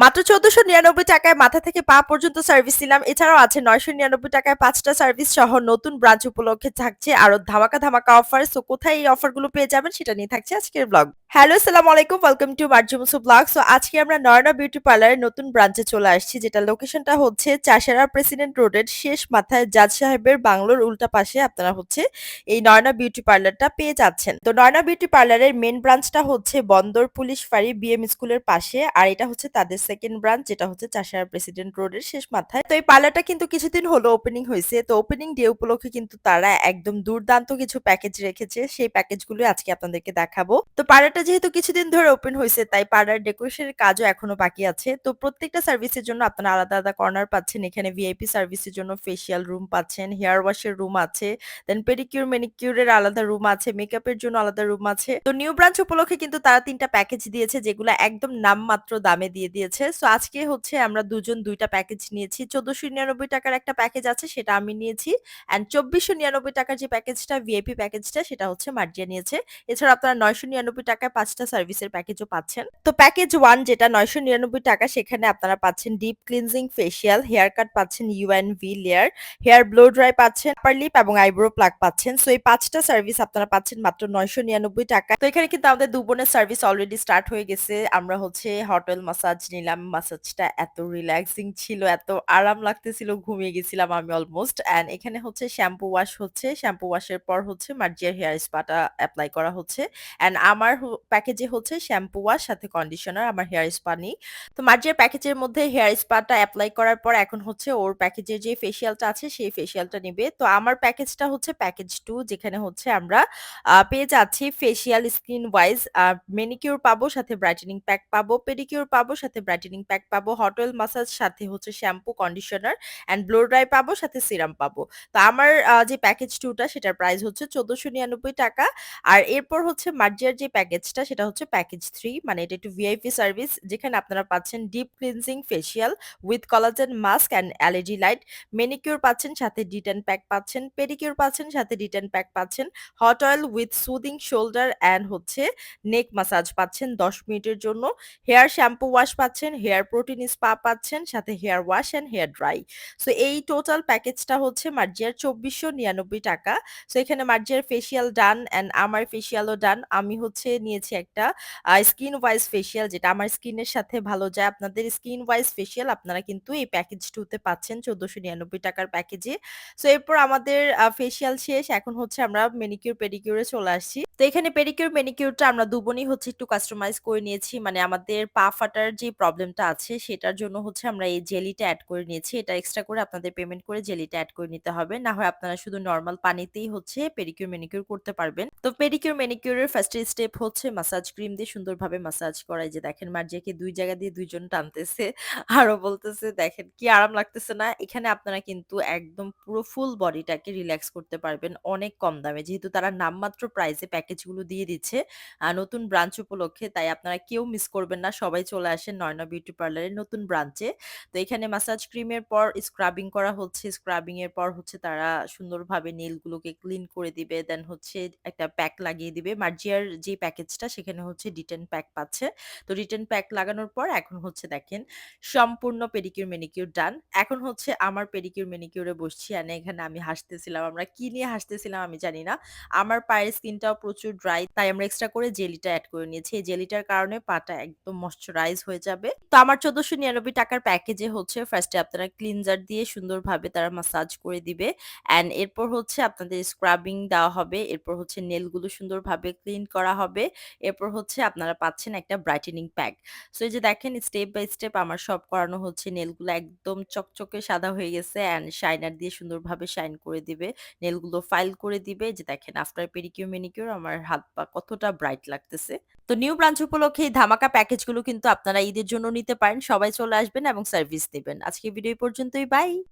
মাত্র চোদ্দশো নিরানব্বই টাকায় মাথা থেকে পা পর্যন্ত সার্ভিস নিলাম। এছাড়াও আছে নয়শো নিরানব্বই টাকায় পাঁচটা সার্ভিস সহ নতুন ব্রাঞ্চ উপলক্ষে থাকছে আরও ধামাকা ধামাকা অফার সো কোথায় এই অফারগুলো পেয়ে যাবেন সেটা নিয়ে থাকছে আজকের ব্লগ হ্যালো সালাম আলাইকুম ওয়েলকাম টু মার্জুমসু ব্লগ সো আজকে আমরা নয়না বিউটি পার্লারের নতুন ব্রাঞ্চে চলে আসছি, যেটা লোকেশনটা হচ্ছে চাষারা প্রেসিডেন্ট রোডের শেষ মাথায় জাজ সাহেবের বাংলোর উল্টা পাশে আপনারা হচ্ছে এই নয়না বিউটি পার্লারটা পেয়ে যাচ্ছেন। তো নয়না বিউটি পার্লারের মেন ব্রাঞ্চটা হচ্ছে বন্দর, পুলিশ, ফাঁড়ি বিএম স্কুলের পাশে, আর এটা হচ্ছে তাদের সেকেন্ড ব্রাঞ্চ যেটা হচ্ছে চাষারা প্রেসিডেন্ট রোডের শেষ মাথায়। তো এই পার্লারটা কিন্তু কিছুদিন হলো ওপেনিং হয়েছে। তো ওপেনিং ডে উপলক্ষে কিন্তু তারা একদম দুর্দান্ত কিছু প্যাকেজ রেখেছে। সেই প্যাকেজগুলো আজকে আপনাদেরকে দেখাবো। তো পার্লারটা যেহেতু কিছুদিন ধরে ওপেন হয়েছে তাই পার্লার ডেকোরেশনের কাজও এখনও বাকি আছে। তো প্রত্যেকটা সার্ভিসের জন্য আপনারা আলাদা আলাদা কর্নার পাচ্ছেন। এখানে ভিআইপি সার্ভিসের জন্য ফেসিয়াল রুম পাচ্ছেন হেয়ার ওয়াশের রুম আছে দেন পেডিকিউর মেনিকিউরের আলাদা রুম আছে মেকআপের জন্য আলাদা রুম আছে। তো নিউ ব্রাঞ্চ উপলক্ষে কিন্তু তারা তিনটা প্যাকেজ দিয়েছে, যেগুলো একদম নামমাত্র দামে দিয়ে দিয়েছে। সো আজকে হচ্ছে আমরা দুজন দুইটা প্যাকেজ নিয়েছি। চোদ্দশো নিরানব্বই টাকার একটা প্যাকেজ আছে, সেটা আমি নিয়েছি। অ্যান্ড চব্বিশশো নিরানব্বই টাকার যে প্যাকেজটা ভিআইপি প্যাকেজটা সেটা হচ্ছে মার্জিয়া নিয়েছে। এছাড়া আপনারা নয়শো নিরানব্বই টাকায় পাঁচটা সার্ভিসের প্যাকেজও পাচ্ছেন। তো প্যাকেজ ওয়ান যেটা নয়শো নিরানব্বই টাকা, সেখানে আপনারা পাচ্ছেন deep cleansing facial hair cut পাচ্ছেন U N V layer, hair blow dry পাচ্ছেন আপার লিপ এবং আইব্রো প্লাগ পাচ্ছেন। সো এই পাঁচটা সার্ভিস আপনারা পাচ্ছেন মাত্র নয়শো নিরানব্বই টাকা তো এখানে কিন্তু আমাদের দু বোনের সার্ভিস অলরেডি স্টার্ট হয়ে গেছে। আমরা হচ্ছে হট অয়েল মাসাজ নিলাম মাসাজটা এত রিল্যাক্সিং ছিল, এত আরাম লাগতেছিল, ঘুমিয়ে গেছিলাম আমি অলমোস্ট অ্যান্ড এখানে হচ্ছে শ্যাম্পু ওয়াশ হচ্ছে। শ্যাম্পু ওয়াশের পর হচ্ছে মার্জিয়ার হেয়ার স্পাটা অ্যাপ্লাই করা হচ্ছে। অ্যান্ড আমার প্যাকেজে হচ্ছে শ্যাম্পু ওয়াশ সাথে কন্ডিশনার আমার হেয়ার স্পা নেই। তো মার্জিয়ার প্যাকেজের মধ্যে হেয়ার স্পাটা অ্যাপ্লাই করার পর এখন হচ্ছে ওর প্যাকেজের যে ফেসিয়ালটা আছে, সেই ফেসিয়ালটা নেবে। তো আমার প্যাকেজটা হচ্ছে প্যাকেজ টু যেখানে হচ্ছে আমরা পেয়ে যাচ্ছি ফেসিয়াল স্কিন ওয়াইজ মেনিকিউর পাবো, সাথে ব্রাইটেনিং প্যাক পাবো পেডিকিউর পাবো, সাথে ব্রাইটেনিং প্যাক পাবো হট অয়েল মাসাজ সাথে হচ্ছে shampoo conditioner and blow dry পাবো, সাথে সিরাম পাবো। তো আমার যে প্যাকেজ টুটা সেটার প্রাইস হচ্ছে চোদ্দশো নিরানব্বই টাকা। আর এরপর হচ্ছে মার্জিয়ার যে প্যাকেজটা সেটা হচ্ছে প্যাকেজ থ্রি মানে এটা একটু ভিআইপি সার্ভিস যেখানে আপনারা পাচ্ছেন deep cleansing facial with collagen mask and allergy light manicure পাচ্ছেন, সাথে ডিটেন প্যাক পাচ্ছেন পেডিকিউর পাচ্ছেন, সাথে ডিটেন প্যাক পাচ্ছেন hot oil with soothing shoulder and হচ্ছে নেক মাসাজ পাচ্ছেন দশ মিনিটের জন্য হেয়ার শ্যাম্পু ওয়াশ পাচ্ছেন হেয়ার প্রোটিন স্পা পাচ্ছেন, সাথে hair wash and hair dry so এই টোটাল প্যাকেজটা হচ্ছে মার্জিয়ার চব্বিশশো নিরানব্বই টাকা। সো এখানে মার্জিয়ার ফেসিয়াল ডান অ্যান্ড আমার ফেসিয়ালও ডান আমি হচ্ছে নিয়েছি একটা স্কিন ওয়াইজ ফেসিয়াল যেটা আমার স্কিনের সাথে ভালো যায়। আপনাদের স্কিন ওয়াইজ ফেসিয়াল আপনারা কিন্তু এই প্যাকেজ টুতে পাচ্ছেন চোদ্দশো নিরানব্বই টাকার প্যাকেজে সো এরপর আমাদের ফেসিয়াল শেষ। এখন হচ্ছে আমরা মেনিকিউর পেডিকিউরে চলে আসছি। তো এখানে পেডিকিউর মেনিকিউরটা আমরা দুবনই হচ্ছে একটু কাস্টমাইজ করে নিয়েছি। মানে আমাদের পা ফাটার যে প্রবলেমটা আছে, সেটার জন্য হচ্ছে আমরা এই জেলিটা অ্যাড করে নিয়েছি। এটা এক্সট্রা করে আপনাদের পেমেন্ট করে জেলিটা অ্যাড করে নিতে হবে। না হয় আপনারা শুধু নর্মাল পানিতেই হচ্ছে পেডিকিউর মেনিকিউর করতে পারবেন। তো পেডিকিউর মেনিকিউরের ফার্স্ট স্টেপ হচ্ছে মাসাজ ক্রিম দিয়ে সুন্দরভাবে মাসাজ করাই যে, দেখেন মার্জিয়াকে দুই জায়গা দিয়ে দুইজন টানতেছে। আরও বলতেছে, দেখেন কি আরাম লাগতেছে না। এখানে আপনারা কিন্তু একদম পুরো ফুল বডিটাকে রিল্যাক্স করতে পারবেন অনেক কম দামে। যেহেতু তারা নামমাত্র প্রাইসে প্যাকেজগুলো দিয়ে দিচ্ছে নতুন ব্রাঞ্চ উপলক্ষে, তাই আপনারা কেউ মিস করবেন না। সবাই চলে আসেন নয়না বিউটি পার্লারের নতুন ব্রাঞ্চে তো এখানে মাসাজ ক্রিমের পর স্ক্রাবিং করা হচ্ছে। স্ক্রাবিং এর পর হচ্ছে তারা সুন্দরভাবে নেলগুলোকে ক্লিন করে দিবে। দেন হচ্ছে একটা প্যাক লাগিয়ে দিবে। মার্জিয়ার যে প্যাকেজটা সেখানে হচ্ছে রিটেন প্যাক পাচ্ছে। তো রিটেন প্যাক লাগানোর পর এখন হচ্ছে দেখেন, সম্পূর্ণ পেডিকিউর মেনিকিউর ডান এখন হচ্ছে আমার পেডিকিউর মেনিকিউরে বসছি আর এখানে আমি হাসতেছিলাম। আমরা কি নিয়ে হাসতেছিলাম আমি জানি না। আমার পায়ের স্কিনটাও প্রচুর ড্রাই তাই আমরা এক্সট্রা করে জেলিটা অ্যাড করে নিয়েছি। এই জেলিটার কারণে পাটা একদম ময়শ্চারাইজ হয়ে যাবে। তো আমার চোদ্দশো নিরানব্বই টাকার প্যাকেজে হচ্ছে ফার্স্টে আপনারা ক্লিনজার দিয়ে সুন্দরভাবে তারা মাসাজ করে দিবে। অ্যান্ড এরপর হচ্ছে আপনাদের স্ক্রাবিং দেওয়া হবে। এরপর হচ্ছে নেলগুলো সুন্দরভাবে ক্লিন করা হবে। এরপর হচ্ছে আপনারা পাচ্ছেন একটা ব্রাইটেনিং প্যাক সো এই যে দেখেন স্টেপ বাই স্টেপ আমার সব করানো হচ্ছে। নেলগুলো একদম চকচকে সাদা হয়ে গেছে অ্যান্ড শাইনার দিয়ে সুন্দরভাবে শাইন করে দিবে। নেলগুলো ফাইল করে দিবে। যে দেখেন আফটার পেডিকিউর মেনিকিউর আমার হাত পা কতটা ব্রাইট লাগতেছে। তো নিউ ব্রাঞ্চ উপলক্ষে এই ধামাকা প্যাকেজগুলো কিন্তু আপনারা ঈদের জন্য নিতে পারেন। সবাই চলে আসবেন এবং সার্ভিস নেবেন আজকে ভিডিও পর্যন্তই। বাই